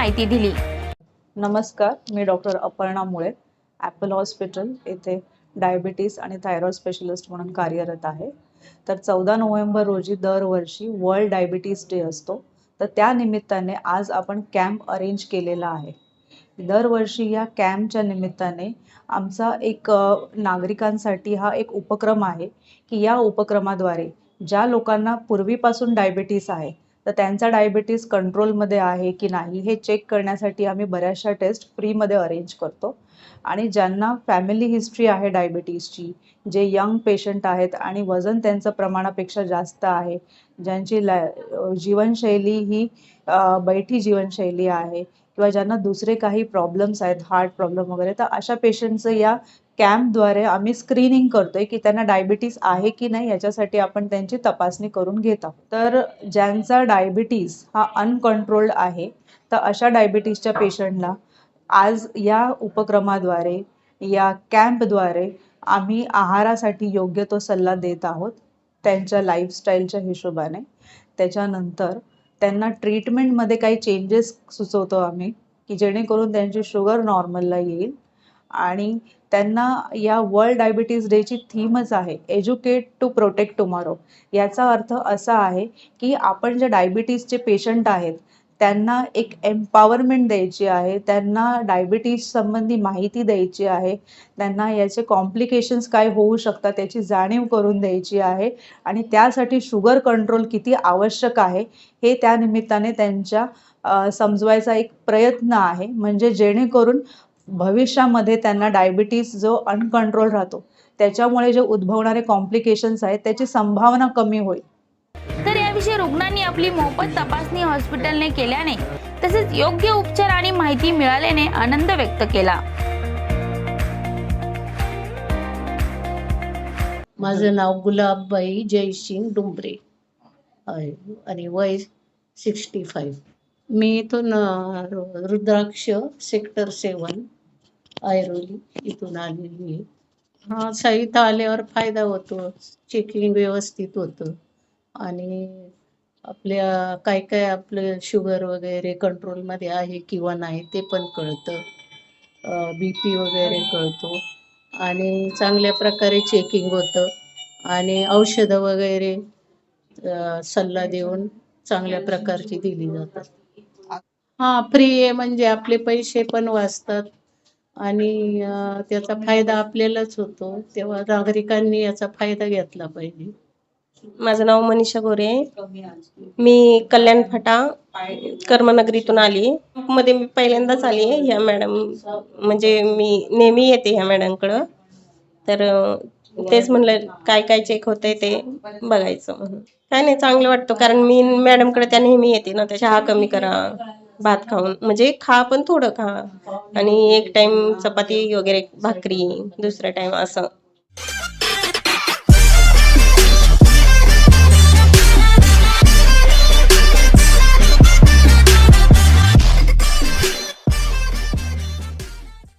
माहिती दिली. नमस्कार मी doctor Aparna Mule Apple hospital येथे डायबिटीस आणि थायरॉइड स्पेशलिस्ट म्हणून कार्यरत आहे. तर चौदा नोव्हेंबर रोजी दरवर्षी वर्ल्ड डायबिटीस डे असतो. तर त्या निमित्ताने आज आपण कॅम्प अरेंज केलेला आहे. दरवर्षी या कॅम्पच्या निमित्ताने आमचा एक नागरिकांसाठी हा एक उपक्रम आहे की या उपक्रमाद्वारे ज्या लोकांना पूर्वीपासून डायबिटीस आहे तर त्यांचा डायबिटीस कंट्रोलमध्ये आहे की नाही हे चेक करण्यासाठी आम्ही बऱ्याचशा टेस्ट फ्रीमध्ये अरेंज करतो. आणि ज्यांना फॅमिली हिस्ट्री आहे डायबिटीसची जे यंग पेशंट आहेत आणि वजन त्यांचं प्रमाणापेक्षा जास्त आहे ज्यांची ला जीवनशैली ही बैठी जीवनशैली आहे किंवा ज्यांना दुसरे काही प्रॉब्लेम्स आहेत हार्ट प्रॉब्लेम वगैरे तर अशा पेशंटचं या कॅम्पद्वारे आम्ही स्क्रीनिंग करतोय की त्यांना डायबिटीस आहे की नाही याच्यासाठी आपण त्यांची तपासणी करून घेत आहोत. तर ज्यांचा डायबिटीस हा अनकंट्रोल्ड आहे तर अशा डायबिटीसच्या पेशंटला आज या उपक्रमाद्वारे या कॅम्पद्वारे आम्ही आहारासाठी योग्य तो सल्ला देत आहोत त्यांच्या लाईफस्टाईलच्या हिशोबाने. त्याच्यानंतर त्यांना ट्रीटमेंटमध्ये काही चेंजेस सुचवतो आम्ही की जेणेकरून त्यांची शुगर नॉर्मलला येईल. आणि त्यांना या वर्ल्ड डायबिटीज डेची थीमच आहे एज्युकेट टू प्रोटेक्ट टुमॉरो याचा अर्थ असा आहे की आपण जे डायबिटीजचे पेशंट आहेत त्यांना एक एम्पॉवरमेंट द्यायची आहे त्यांना डायबिटीज संबंधी माहिती द्यायची आहे त्यांना याचे कॉम्प्लिकेशन्स काय होऊ शकतात याची जाणीव करून द्यायची आहे आणि त्यासाठी शुगर कंट्रोल किती आवश्यक आहे हे त्यानिमित्ताने त्यांच्या समजवायचा एक प्रयत्न आहे. म्हणजे जेणेकरून भविष्यामध्ये त्यांना डायबिटीज जो अनकंट्रोल राहतो त्याच्यामुळे जे उद्भवणारे कॉम्प्लिकेशन्स आहेत त्याची संभावना कमी होईल. तर रुग्णांनी आपली मोफत तपासणी हॉस्पिटलने केल्याने तसेच योग्य उपचार आणि माहिती मिळाल्याने आनंद व्यक्त केला. माझं नाव गुलाबबाई जयसिंग डुंबरे आहे आणि वय सिक्स्टी फाईव्ह. मी इथून रुद्राक्ष सेक्टर सेवन ऐरोली इथून आलेली आहे. हा सा इथं आल्यावर फायदा होतो चेकिंग व्यवस्थित होतं. आणि आपल्या काय काय आपलं शुगर वगैरे कंट्रोलमध्ये आहे किंवा नाही ते पण कळतं. बी पी वगैरे कळतो. आणि चांगल्या प्रकारे चेकिंग होतं. आणि औषधं वगैरे सल्ला देऊन चांगल्या प्रकारची दिली जातात. हां फ्री आहे म्हणजे आपले पैसे पण वाचतात. आणि त्याचा फायदा आपल्यालाच होतो. तेव्हा नागरिकांनी याचा फायदा घेतला पाहिजे. माझं नाव मनीषा गोरे मी कल्याण फाटा कर्मनगरीतून आली. मध्ये मी पहिल्यांदाच आली आहे ह्या मॅडम म्हणजे मी नेहमी येते ह्या मॅडमकडं. तर तेच म्हणलं काय काय चेक होतंय ते बघायचं म्हणून. काय नाही चांगलं वाटतं कारण मी मॅडमकडे त्या नेहमी येते ना त्या चहा कमी करा भात खाऊन. म्हणजे खा पण थोडं खा. आणि एक टाइम चपाती वगैरे भाकरी दुसऱ्या टाइम असं.